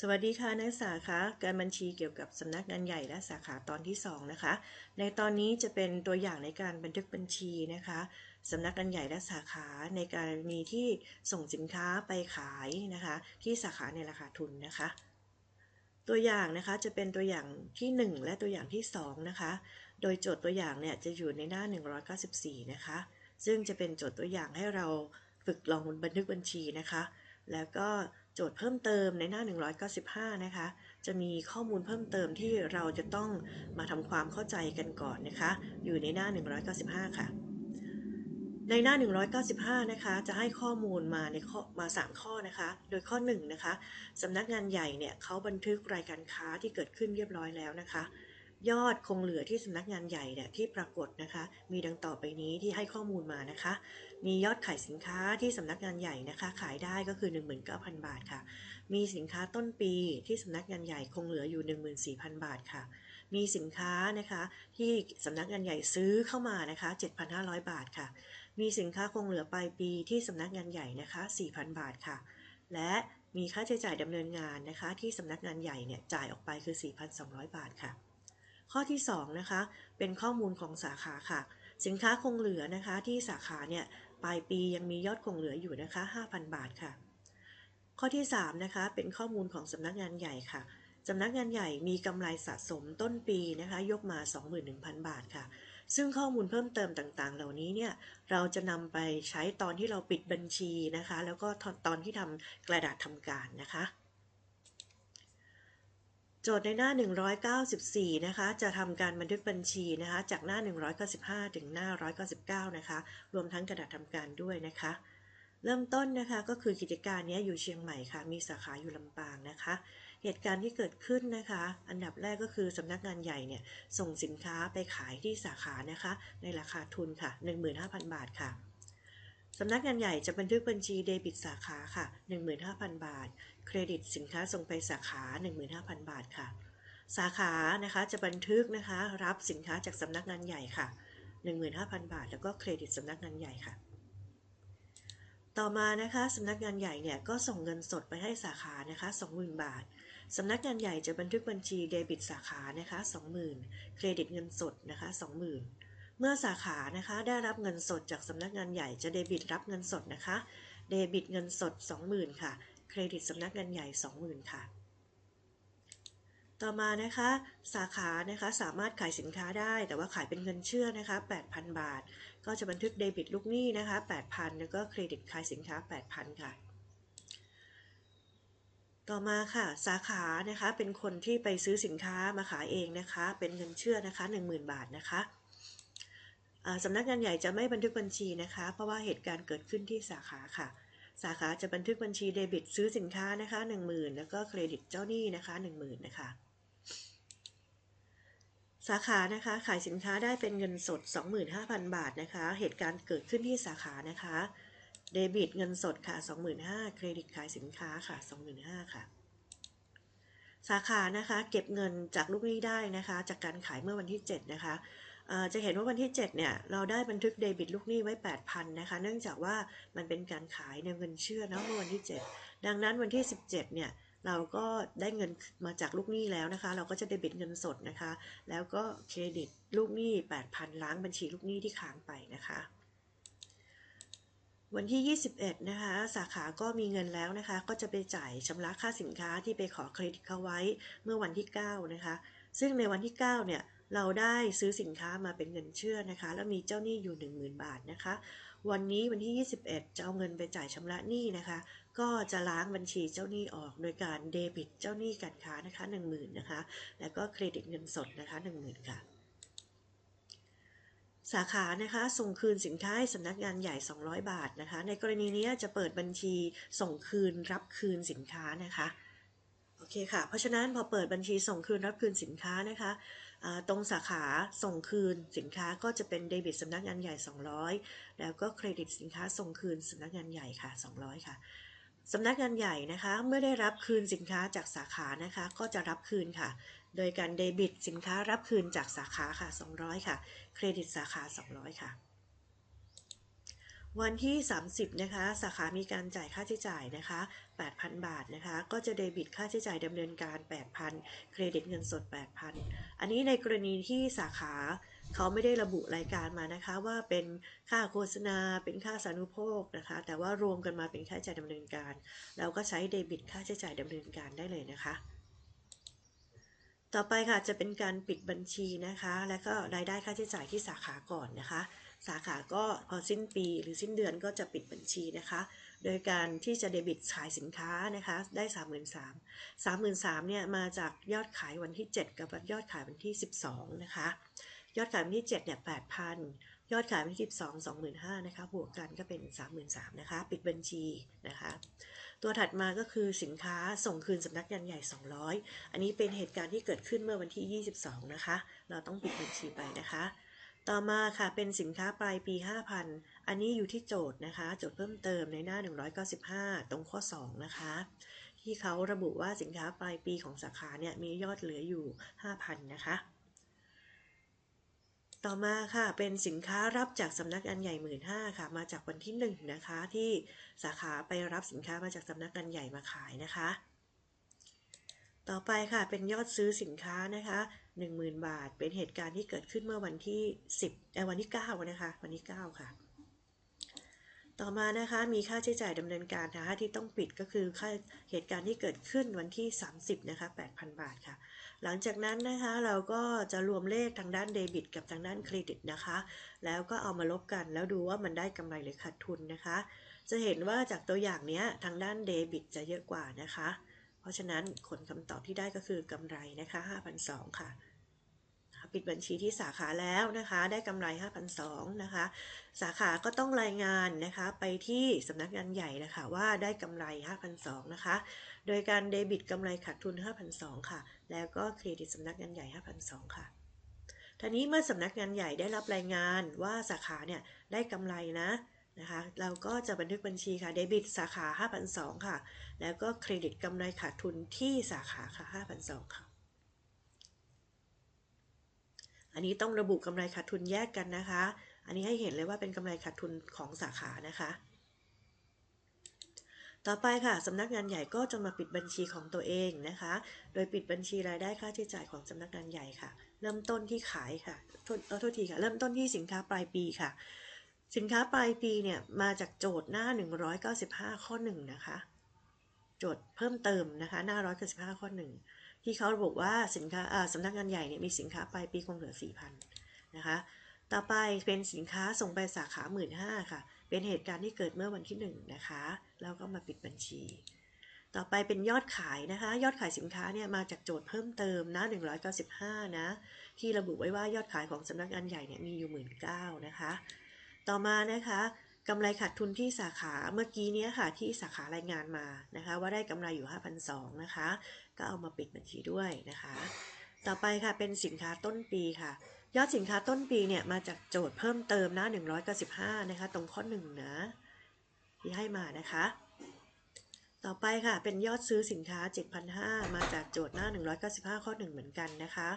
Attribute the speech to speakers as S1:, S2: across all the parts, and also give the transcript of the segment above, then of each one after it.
S1: สวัสดีค่ะนักศึกษาคะการบัญชีเกี่ยวกับสำนักงานใหญ่และสาขาตอนที่ 2 นะคะ ในตอนนี้จะเป็นตัวอย่างในการบันทึกบัญชีนะคะสำนักงานใหญ่และสาขาในกรณีที่ส่งสินค้าไปขายนะคะ ที่สาขาในราคาทุนนะคะ ตัวอย่างนะคะจะเป็นตัวอย่างที่ 1 และตัวอย่างที่ 2 นะคะ โดยโจทย์ตัวอย่างเนี่ยจะอยู่ในหน้า 194 นะคะ ซึ่งจะเป็นโจทย์ตัวอย่างให้เราฝึกลองบันทึกบัญชีนะคะ แล้วก็ โจทย์เพิ่มเติมในหน้า 195 นะคะ จะมีข้อมูลเพิ่มเติมที่เราจะต้องมาทำความเข้าใจกันก่อนนะคะ อยู่ในหน้า 195 ค่ะ ในหน้า 195 นะคะ จะให้ข้อมูลมาในข้อมา 3 ข้อนะคะ โดยข้อ 1 นะคะสำนักงานใหญ่เนี่ยเขาบันทึกรายการค้าที่เกิดขึ้นเรียบร้อยแล้วนะคะ ยอดคงเหลือที่สำนักงานใหญ่เนี่ยที่ปรากฏนะคะ มีดังต่อไปนี้ที่ให้ข้อมูลมานะคะ มียอดขายสินค้าที่สำนักงานใหญ่นะคะ ขายได้ก็คือ 19,000 บาทค่ะ มีสินค้าต้นปีที่สำนักงานใหญ่คงเหลืออยู่ 14,000 บาทค่ะ มีสินค้านะคะที่สำนักงานใหญ่ซื้อเข้ามานะคะ 7,500 บาทค่ะ มีสินค้าคงเหลือปลายปีที่สำนักงานใหญ่นะคะ 4,000 บาทค่ะ และมีค่าใช้จ่ายดำเนินงานนะคะ ที่สำนักงานใหญ่เนี่ยจ่ายออกไปคือ 4,200 บาทค่ะ ข้อที่2นะคะเป็นข้อมูลของสาขาค่ะ สินค้าคงเหลือนะคะที่สาขาเนี่ยปลายปียังมียอดคงเหลืออยู่นะคะ 5,000 บาทค่ะ ข้อที่3นะคะเป็นข้อมูลของสำนักงานใหญ่ค่ะสำนักงานใหญ่มีกำไรสะสมต้นปีนะคะยกมา 21,000 บาทค่ะ ซึ่งข้อมูลเพิ่มเติมต่างๆ เหล่านี้เนี่ยเราจะนำไปใช้ตอนที่เราปิดบัญชีนะคะ แล้วก็ตอนที่ทำกระดาษทำการนะคะ โจทย์ในหน้า 194 นะคะ จะทำการบันทึกบัญชีนะคะ จากหน้า 195 ถึงหน้า 199 นะคะ รวมทั้งกระดาษทำการด้วยนะคะ เริ่มต้นนะคะก็คือกิจการนี้อยู่เชียงใหม่ค่ะ มีสาขาอยู่ลำปางนะคะ เหตุการณ์ที่เกิดขึ้นนะคะ อันดับแรกก็คือสำนักงานใหญ่เนี่ยส่งสินค้าไปขายที่สาขานะคะ ในราคาทุนค่ะ 15,000 บาทค่ะ สำนักงานใหญ่จะบันทึกบัญชีเดบิตสาขาค่ะ 15,000 บาท เครดิตสินค้าส่งไปสาขา 15,000 บาทค่ะ สาขานะคะจะบันทึกนะคะรับสินค้าจากสำนักงานใหญ่ค่ะ 15,000 บาท แล้วก็เครดิตสำนักงานใหญ่ค่ะ ต่อมานะคะสำนักงานใหญ่เนี่ยก็ส่งเงินสดไปให้สาขานะคะ 20,000 บาทสำนักงานใหญ่จะบันทึกบัญชีเดบิตสาขานะคะ 20,000 เครดิตเงินสดนะคะ 20,000 เมื่อสาขานะคะได้รับเงินสดจากสำนักงานใหญ่จะเดบิตรับเงินสดนะคะ เดบิตเงินสด 20,000 ค่ะ เครดิตสำนักงานใหญ่ 20,000 ค่ะ ต่อมานะคะสาขานะคะสามารถขายสินค้าได้แต่ว่าขายเป็นเงินเชื่อนะคะ 8,000 บาท ก็จะบันทึกเดบิตลูกหนี้นะคะ 8,000 แล้วก็เครดิตขายสินค้า 8,000 ค่ะต่อมาค่ะสาขานะคะเป็นคนที่ไปซื้อสินค้ามาขายเองนะคะ เป็นเงินเชื่อนะคะ 10,000 บาทนะคะ สำนักงานใหญ่จะไม่บันทึกบัญชีนะคะ เพราะว่าเหตุการณ์เกิดขึ้นที่สาขาค่ะ สาขาจะบันทึกบัญชีเดบิตซื้อสินค้านะคะ 10,000 แล้วก็เครดิตเจ้าหนี้นะคะ 10,000 นะคะ สาขานะคะขายสินค้าได้เป็นเงินสด 25,000 บาทนะคะ เหตุการณ์เกิดขึ้นที่สาขานะคะ เดบิตเงินสดค่ะ 25,000 เครดิตขายสินค้าค่ะ 25,000 ค่ะสาขานะคะเก็บเงินจากลูกหนี้ได้นะคะ จากการขายเมื่อวันที่ 7 นะคะ จะเห็นว่าวันที่ 7 เนี่ย เราได้บันทึกเดบิตลูกหนี้ไว้ 8,000 นะคะ เนื่องจากว่ามันเป็นการขายในเงินเชื่อนะเมื่อวันที่ 7 ดังนั้นวันที่ 17 เนี่ย เราก็ได้เงินมาจากลูกหนี้แล้วนะคะ เราก็จะเดบิตเงินสดนะคะ แล้วก็เครดิตลูกหนี้ 8,000 ล้างบัญชีลูกหนี้ที่ค้างไปนะคะวันที่ 21 นะคะ สาขาก็มีเงินแล้วนะคะ ก็จะไปจ่ายชำระค่าสินค้าที่ไปขอเครดิตเขาไว้เมื่อวันที่ 9 นะคะ ซึ่งในวันที่ 9 เนี่ย เราได้ซื้อสินค้ามาเป็นเงินเชื่อนะคะ แล้วมีเจ้าหนี้อยู่ 10,000 บาทนะคะ วันนี้วันที่ 21 จะเอาเงินไปจ่ายชำระหนี้นะคะ ก็จะล้างบัญชีเจ้าหนี้ออกโดยการเดบิตเจ้าหนี้การค้านะคะ 10,000นะคะ แล้วก็เครดิตเงินสดนะคะ 10,000ค่ะสาขานะคะส่งคืนสินค้าให้สำนักงานใหญ่ 200 บาทนะคะ ในกรณีนี้จะเปิดบัญชีส่งคืนรับคืนสินค้านะคะโอเคค่ะ เพราะฉะนั้นพอเปิดบัญชีส่งคืนรับคืนสินค้านะคะ ตรงสาขาส่งคืนสินค้าก็จะเป็นเดบิตสำนักงานใหญ่ 200 แล้วก็เครดิตสินค้าส่งคืนสำนักงานใหญ่ค่ะ 200 ค่ะสำนักงานใหญ่นะคะ เมื่อได้รับคืนสินค้าจากสาขานะคะ ก็จะรับคืนค่ะ โดยการเดบิตสินค้ารับคืนจากสาขาค่ะ 200 ค่ะ เครดิตสาขา 200 ค่ะ วันที่ 30 นะคะ สาขามีการจ่ายค่าใช้จ่ายนะคะ 8,000 บาทนะคะ ก็จะเดบิตค่าใช้จ่ายดำเนินการ 8,000 เครดิตเงินสด 8,000 อันนี้ในกรณีที่สาขาเขาไม่ได้ระบุรายการมานะคะว่าเป็นค่าโฆษณาเป็นค่าสานุโภคนะคะ แต่ว่ารวมกันมาเป็นค่าใช้จ่ายดำเนินการ เราก็ใช้เดบิตค่าใช้จ่ายดำเนินการได้เลยนะคะต่อไปค่ะจะเป็นการปิดบัญชีนะคะ และก็รายได้ค่าใช้จ่ายที่สาขาก่อนนะคะ สาขาก็พอสิ้นปีหรือสิ้นเดือนก็จะปิดบัญชีนะคะ โดยการที่จะเดบิตขายสินค้านะคะได้ 33 33เนี่ยมาจากยอดขายวันที่ 7 กับยอดขายวันที่ 12 นะคะ ยอดขายวันที่ 7เนี่ย8,000 ยอดขายวันที่ 12 25,000นะคะบวกกันก็เป็น 33,000นะคะปิดบัญชีนะคะตัวถัดมาก็คือสินค้าส่งคืนสำนักงานใหญ่ 200 อันนี้เป็นเหตุการณ์ที่เกิดขึ้นเมื่อวันที่ 22 นะคะ เราต้องปิดบัญชีไปนะคะ ต่อมาค่ะเป็นสินค้าปลายปี 5,000 อันนี้อยู่ที่โจทย์นะคะ โจทย์เพิ่มเติมในหน้า 195 ตรงข้อ 2 นะคะ ที่เขาระบุว่าสินค้าปลายปีของสาขาเนี่ยมียอดเหลืออยู่ 5,000 นะคะ ต่อมาค่ะเป็นสินค้ารับจากสำนักงานใหญ่หมื่นห้าค่ะ มาจากวันที่1นนะคะที่สาขาไปรับสินค้ามาจากสำนักงานใหญ่มาขายนะคะ ต่อไปค่ะเป็นยอดซื้อสินค้านะคะ 10,000 บาท เป็นเหตุการณ์ที่เกิดขึ้นเมื่อวันที่ 10เอ่อวันที่ 9 นะคะ วันที่ 9 ค่ะ ต่อมานะคะ มีค่าใช้จ่ายดำเนินการนะคะที่ต้องปิดก็คือค่าเหตุการณ์ที่เกิดขึ้นวันที่ 30 นะคะ 8,000 บาทค่ะ หลังจากนั้นนะคะเราก็จะรวมเลขทางด้านเดบิต กับทางด้านเครดิตนะคะ แล้วก็เอามาลบกันแล้วดูว่ามันได้กำไรหรือขาดทุนนะคะ จะเห็นว่าจากตัวอย่างนี้ทางด้านเดบิตจะเยอะกว่านะคะ เพราะฉะนั้นผลคำตอบที่ได้ก็คือกำไรนะคะ5,200ค่ะ ปิดบัญชีที่สาขาแล้วนะคะ ได้กำไร5,200นะคะ สาขาก็ต้องรายงานนะคะไปที่สำนักงานใหญ่นะคะว่าได้กำไร5,200นะคะ โดยการเดบิตกำไรขาดทุน5,200ค่ะ แล้วก็เครดิตสำนักงานใหญ่5,200ค่ะทีนี้เมื่อสำนักงานใหญ่ได้รับรายงานว่าสาขาเนี่ยได้กำไรนะ นะคะเราก็จะบันทึกบัญชีค่ะเดบิตสาขา5,200ค่ะ แล้วก็เครดิตกำไรขาดทุนที่สาขาค่ะ5,200ค่ะ อันนี้ต้องระบุกำไรขาดทุนแยกกันนะคะ อันนี้ให้เห็นเลยว่าเป็นกำไรขาดทุนของสาขานะคะ ต่อไปค่ะสำนักงานใหญ่ก็จะมาปิดบัญชีของตัวเองนะคะ โดยปิดบัญชีรายได้ค่าใช้จ่ายของสำนักงานใหญ่ค่ะ เริ่มต้นที่ขายค่ะโทษเออโทษทีค่ะ เริ่มต้นที่สินค้าปลายปีค่ะ สินค้าปลายปีเนี่ยมาจากโจทย์หน้า 195 ข้อ 1 นะคะ โจทย์เพิ่มเติมนะคะ หน้า 195 ข้อ 1 ที่เขาระบุว่าสินค้าสำนักงานใหญ่เนี่ยมีสินค้าปลายปีคงเหลือ 4,000 นะคะ ต่อไปเป็นสินค้าส่งไปสาขา 15,000 ค่ะ เป็นเหตุการณ์ที่เกิดเมื่อวันที่ 1 นะคะ แล้วก็มาปิดบัญชี ต่อไปเป็นยอดขายนะคะ ยอดขายสินค้าเนี่ยมาจากโจทย์เพิ่มเติมนะ195 นะ ที่ระบุไว้ว่ายอดขายของสำนักงานใหญ่เนี่ยมีอยู่ 19,000 นะคะ ต่อมานะคะกำไรขาดทุนที่สาขาเมื่อกี้เนี้ยค่ะที่สาขารายงานมานะคะว่าได้กำไรอยู่ 5,200นะคะก็เอามาปิดบัญชีด้วยนะคะ ต่อไปค่ะเป็นสินค้าต้นปีค่ะ ยอดสินค้าต้นปีเนี่ยมาจากโจทย์เพิ่มเติมนะ195นะคะตรงข้อ1นะที่ให้มานะคะ ต่อไปค่ะเป็นยอดซื้อสินค้า 7,500 มาจากโจทย์หน้า 195 ข้อ 1 เหมือนกันนะคะ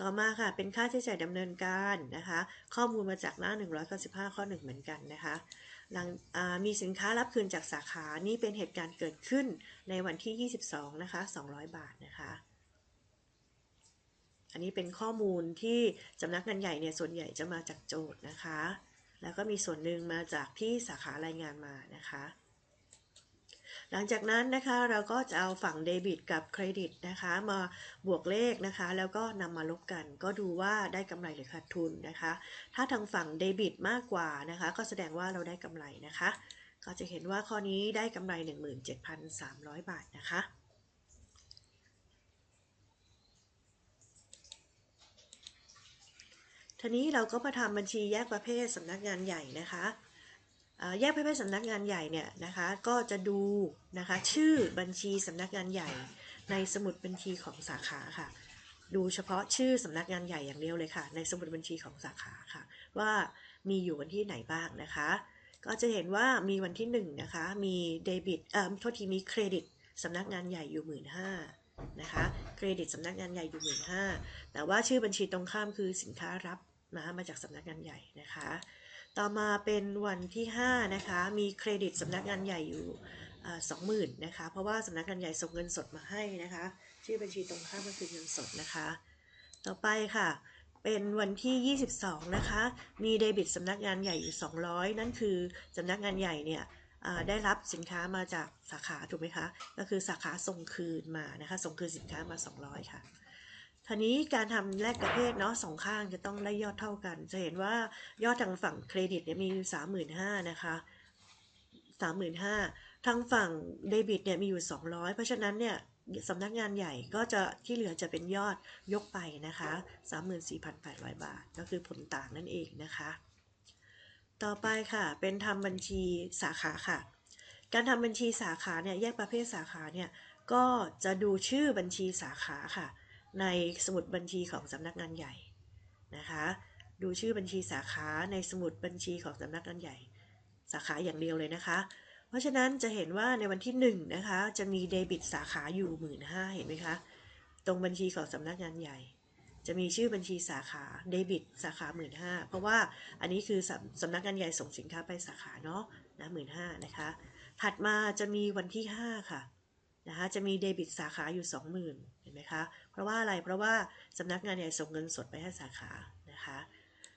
S1: ต่อมาค่ะ เป็นค่าใช้จ่ายดำเนินการนะคะ ข้อมูลมาจากหน้า 195 ข้อ 1 เหมือนกันนะคะ หลังมีสินค้ารับคืนจากสาขา นี่เป็นเหตุการณ์เกิดขึ้นในวันที่ 22 นะคะ 200 บาทนะคะ อันนี้เป็นข้อมูลที่สำนักงานใหญ่เนี่ยส่วนใหญ่จะมาจากโจทย์นะคะ แล้วก็มีส่วนหนึ่งมาจากที่สาขารายงานมานะคะ หลังจากนั้นนะคะเราก็จะเอาฝั่งเดบิตกับเครดิตนะคะมาบวกเลขนะคะ แล้วก็นำมาลบกัน ก็ดูว่าได้กำไรหรือขาดทุนนะคะ ถ้าทางฝั่งเดบิตมากกว่านะคะ ก็แสดงว่าเราได้กำไรนะคะ ก็จะเห็นว่าข้อนี้ได้กำไร 17,300 บาทนะคะทีนี้เราก็มาทำบัญชีแยกประเภทสำนักงานใหญ่นะคะ แยกประเภทสำนักงานใหญ่เนี่ยนะคะก็จะดูนะคะชื่อบัญชีสำนักงานใหญ่ในสมุดบัญชีของสาขาค่ะ ดูเฉพาะชื่อสำนักงานใหญ่อย่างเดียวเลยค่ะ ในสมุดบัญชีของสาขาค่ะ ว่ามีอยู่วันที่ไหนบ้างนะคะ ก็จะเห็นว่ามีวันที่1นนะคะมีเดบิตเอ่อโทษทีมีเครดิตสำนักงานใหญ่อยู่หมื่นห้านะคะเครดิตสำนักงานใหญ่อยู่หมื่นห้าแต่ว่าชื่อบัญชีตรงข้ามคือสินค้ารับนะมาจากสำนักงานใหญ่นะคะ ต่อมาเป็นวันที่5นะคะมีเครดิตสำนักงานใหญ่อยู่สองหมื่นนะคะ เพราะว่าสำนักงานใหญ่ส่งเงินสดมาให้นะคะ ชื่อบัญชีตรงข้ามก็คือเงินสดนะคะ ต่อไปค่ะ เป็นวันที่ 22 นะคะ มีเดบิตสำนักงานใหญ่อยู่ 200 นั่นคือสำนักงานใหญ่เนี่ยได้รับสินค้ามาจากสาขาถูกไหมคะ ก็คือสาขาส่งคืนมานะคะ ส่งคืนสินค้ามา 200 ค่ะ ทีนี้การทำแลกประเภทเนาะสองข้างจะต้องได้ยอดเท่ากัน จะเห็นว่ายอดทางฝั่งเครดิตเนี่ยมีอยู่สามหมื่นห้านะคะสามหมื่นห้าทางฝั่งเดบิตเนี่ยมีอยู่สองร้อยเพราะฉะนั้นเนี่ยสำนักงานใหญ่ก็จะที่เหลือจะเป็นยอดยกไปนะคะสามหมื่นสี่พันแปดร้อยบาท ก็คือผลต่างนั่นเองนะคะ ต่อไปค่ะ เป็นทำบัญชีสาขาค่ะ การทำบัญชีสาขาเนี่ยแยกประเภทสาขาเนี่ยก็จะดูชื่อบัญชีสาขาค่ะ ในสมุดบัญชีของสำนักงานใหญ่นะคะ ดูชื่อบัญชีสาขาในสมุดบัญชีของสำนักงานใหญ่ สาขาอย่างเดียวเลยนะคะ เพราะฉะนั้นจะเห็นว่าในวันที่1นนะคะจะมีเดบิตสาขาอยู่หมื่นห้าเห็นไหมคะ ตรงบัญชีของสำนักงานใหญ่ จะมีชื่อบัญชีสาขาเดบิตสาขาหมื่นห้าเพราะว่าอันนี้คือสสำนักงานใหญ่ส่งสินค้าไปสาขาเนาะนะหมื่นห้านะคะ ถัดมาจะมีวันที่ 5 ค่ะ นะคะจะมีเดบิตสาขาอยู่ 20,000เห็นไหมคะ เพราะว่าอะไร เพราะว่าสำนักงานใหญ่ส่งเงินสดไปให้สาขานะคะ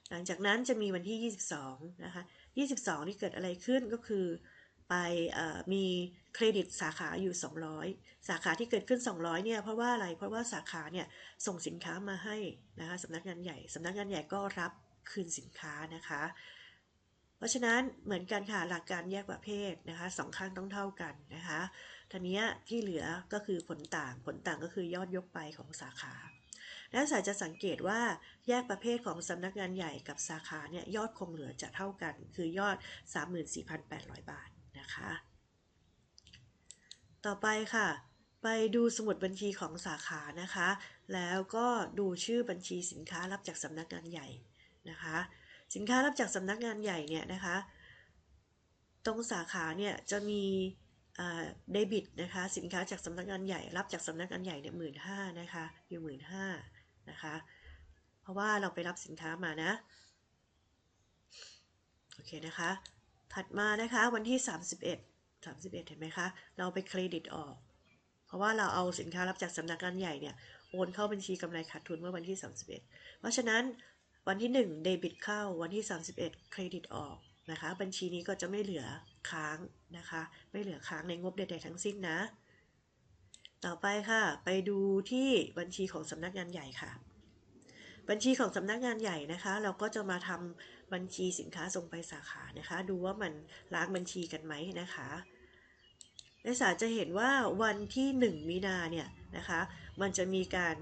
S1: หลังจากนั้นจะมีวันที่ 22 นะคะ 22 นี่เกิดอะไรขึ้นก็คือไปมีเครดิตสาขาอยู่ 200 สาขาที่เกิดขึ้น 200 เนี่ย เพราะว่าอะไร เพราะว่าสาขาเนี่ยส่งสินค้ามาให้นะคะสำนักงานใหญ่สำนักงานใหญ่ก็รับคืนสินค้านะคะ เพราะฉะนั้นเหมือนกันค่ะหลักการแยกประเภทนะคะสองข้างต้องเท่ากันนะคะ ทีนี้ที่เหลือก็คือผลต่างผลต่างก็คือยอดยกไปของสาขานักศึกษาจะสังเกตว่าแยกประเภทของสำนักงานใหญ่กับสาขาเนี่ยยอดคงเหลือจะเท่ากัน คือยอด 34,800 บาทนะคะ ต่อไปค่ะ ไปดูสมุดบัญชีของสาขานะคะ แล้วก็ดูชื่อบัญชีสินค้ารับจากสำนักงานใหญ่นะคะ สินค้ารับจากสำนักงานใหญ่เนี่ยนะคะ ตรงสาขาเนี่ยจะมี เดบิตนะคะสินค้าจากสำนักงานใหญ่รับจากสำนักงานใหญ่เนี่ยหมื่นห้านะคะอยู่หมื่นห้านะคะเพราะว่าเราไปรับสินค้ามานะโอเคนะคะถัดมานะคะวันที่ 31 31 เห็นไหมคะเราไปเครดิตออก เพราะว่าเราเอาสินค้ารับจากสำนักงานใหญ่เนี่ยโอนเข้าบัญชีกำไรขาดทุนเมื่อวันที่ 31 เพราะฉะนั้นวันที่ 1 เดบิตเข้าวันที่ 31 เครดิตออก นะคะ บัญชีนี้ก็จะไม่เหลือค้างนะคะ ไม่เหลือค้างในงบใดๆทั้งสิ้นนะ ต่อไปค่ะ ไปดูที่บัญชีของสำนักงานใหญ่ค่ะ บัญชีของสำนักงานใหญ่นะคะ เราก็จะมาทำบัญชีสินค้าส่งไปสาขานะคะ ดูว่ามันล้างบัญชีกันไหมนะคะนักศึกษาจะเห็นว่าวันที่ 1 มีนาเนี่ยนะคะ มันจะมีการ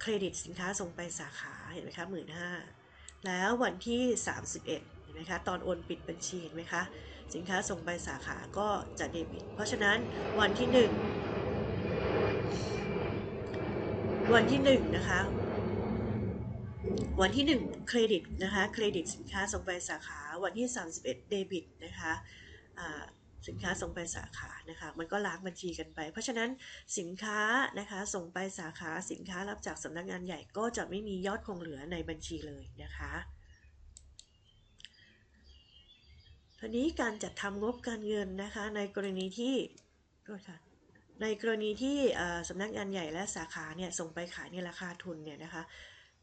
S1: เครดิตสินค้าส่งไปสาขาเห็นไหมคะหมื่นห้าแล้ววันที่ 31เห็ นไหมคะตอนโอนปิดบัญชีเห็นไหมคะสินค้าส่งไปสาขาก็จะเดบิต เพราะฉะนั้นวันที่ 1 วันที่1นะคะวันที่1เครดิตนะคะเครดิตสินค้าส่งไปสาขาวันที่ 31 เดบิตนะคะสินค้าส่งไปสาขานะคะมันก็ล้างบัญชีกันไป เพราะฉะนั้นสินค้านะคะส่งไปสาขาสินค้ารับจากสำนักงานใหญ่ก็จะไม่มียอดคงเหลือในบัญชีเลยนะคะ ทีนี้การจัดทำงบการเงินนะคะในกรณีที่ค่ะในกรณีที่สำนักงานใหญ่และสาขาเนี่ยส่งไปขายในราคาทุนเนี่ยนะคะ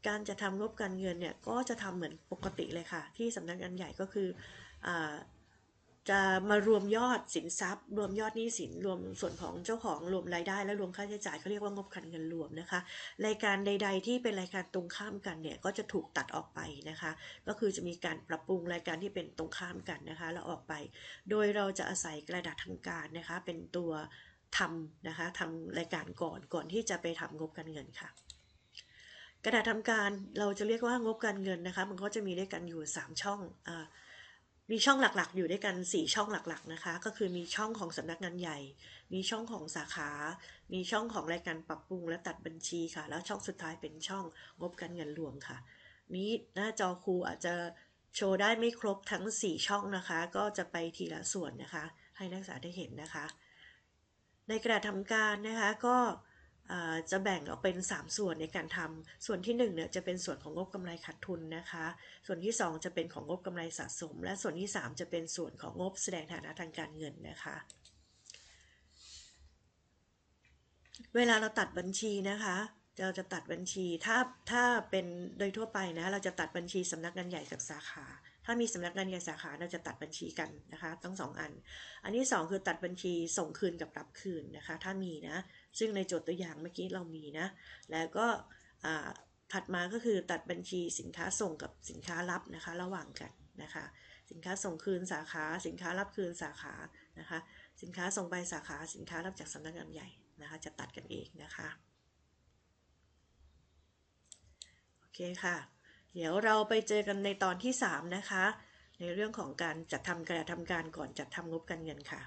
S1: การจะทำงบการเงินเนี่ยก็จะทำเหมือนปกติเลยค่ะ ที่สำนักงานใหญ่ก็คืออ จะมารวมยอดสินทรัพย์ รวมยอดหนี้สินรวมส่วนของเจ้าของรวมรายได้ และรวมค่าใช้จ่ายเขาเรียกว่างบการเงินรวมนะคะรายการใด ๆ ที่เป็นรายการตรงข้ามกันเนี่ยก็จะถูกตัดออกไปนะคะ ก็คือจะมีการปรับปรุงรายการที่เป็นตรงข้ามกันนะคะแล้วออกไป โดยเราจะอาศัยกระดาษทางการนะคะ เป็นตัวทำนะคะทำรายการก่อนก่อนที่จะไปทำงบการเงินค่ะกระดาษทำการเราจะเรียกว่างบการเงินนะคะ มันก็จะมีด้วยกันอยู่ 3 ช่องอ่า มีช่องหลักๆ อยู่ด้วยกัน 4 ช่องหลักๆนะคะ ก็คือมีช่องของสำนักงานใหญ่ มีช่องของสาขา มีช่องของรายการปรับปรุงและตัดบัญชีค่ะ แล้วช่องสุดท้ายเป็นช่องงบการเงินรวมค่ะ นี้หน้าจอครูอาจจะโชว์ได้ไม่ครบทั้ง 4 ช่องนะคะ ก็จะไปทีละส่วนนะคะ ให้นักศึกษาได้เห็นนะคะ ในกระดาษทำการนะคะก็ จะแบ่งออกเป็น 3 ส่วนในการทำส่วนที่1เนี่ยจะเป็นส่วนของงบกำไรขาดทุนนะคะ ส่วนที่ 2 จะเป็นของงบกำไรสะสม และส่วนที่ 3 จะเป็นส่วนของงบแสดงฐานะทางการเงินนะคะเวลาเราตัดบัญชีนะคะ เราจะตัดบัญชี ถ้า ถ้าเป็นโดยทั่วไปนะ เราจะตัดบัญชีสำนักงานใหญ่กับสาขา ถ้ามีสำนักงานใหญ่สาขา เราจะตัดบัญชีกันนะคะ ทั้งสองอัน อันที่สองคือตัดบัญชีส่งคืนกับรับคืนนะคะ ถ้ามีนะ ซึ่งในโจทย์ตัวอย่างเมื่อกี้เรามีนะ แล้วก็ถัดมาก็คือตัดบัญชีสินค้าส่งกับสินค้ารับนะคะ ระหว่างกันนะคะ สินค้าส่งคืนสาขา สินค้ารับคืนสาขานะคะ สินค้าส่งไปสาขา สินค้ารับจากสำนักงานใหญ่นะคะ จะตัดกันเองนะคะโอเคค่ะ เดี๋ยวเราไปเจอกันในตอนที่ 3 นะคะ ในเรื่องของการจัดทำการทำการก่อนจัดทำงบการเงินค่ะ